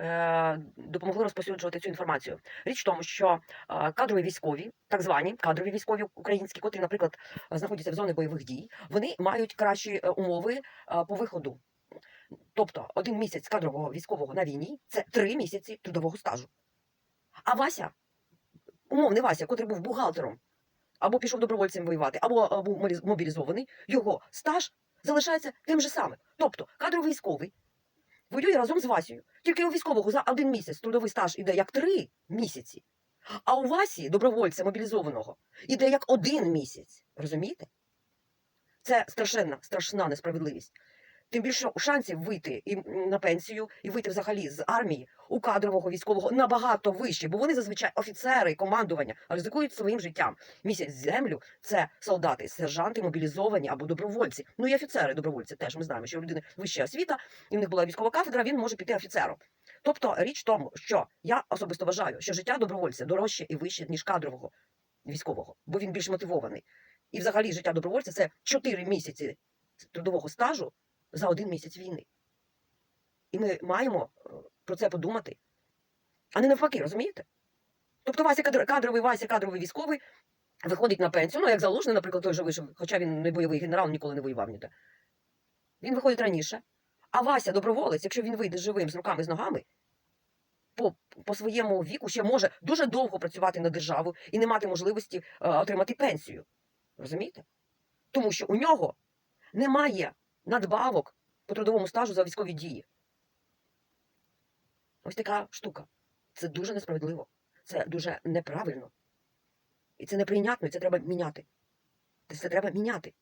е, допомогли розповсюджувати цю інформацію. Річ в тому, що е, кадрові військові, так звані кадрові військові українські, котрі, наприклад, знаходяться в зоні бойових дій, вони мають кращі е, умови по виходу. Тобто один місяць кадрового військового на війні це три місяці трудового стажу. А Вася, умовний Вася, котрий був бухгалтером, або пішов добровольцем воювати, або був мобілізований, його стаж залишається тим же самим. Тобто кадровий військовий воює разом з Васією. Тільки у військового за один місяць трудовий стаж іде як три місяці, а у Васі, добровольця мобілізованого, іде як один місяць. Розумієте? Це страшенна, страшна несправедливість. Тим більше шансів вийти і на пенсію і вийти взагалі з армії у кадрового військового набагато вище, бо вони зазвичай офіцери, командування ризикують своїм життям. Місяць землю це солдати, сержанти, мобілізовані або добровольці. Ну і офіцери, добровольці теж. Ми знаємо, що у людини вища освіта, і в них була військова кафедра, він може піти офіцером. Тобто річ в тому, що я особисто вважаю, що життя добровольця дорожче і вище, ніж кадрового військового, бо він більш мотивований. І взагалі життя добровольця це 4 місяці трудового стажу за один місяць війни. І ми маємо е, про це подумати, а не навпаки, розумієте? Тобто Вася кадровий Вася, кадровий військовий, виходить на пенсію, ну як залужний, наприклад, той же вийшов, хоча він не бойовий генерал, ніколи не воював ніде. Він виходить раніше. А Вася, доброволець, якщо він вийде живим з руками з ногами, по, по своєму віку ще може дуже довго працювати на державу і не мати можливості е, отримати пенсію. Розумієте? Тому що у нього немає надбавок по трудовому стажу за військові дії. Ось така штука. Це дуже несправедливо. Це дуже неправильно. І це неприйнятно, і це треба міняти. Це треба міняти.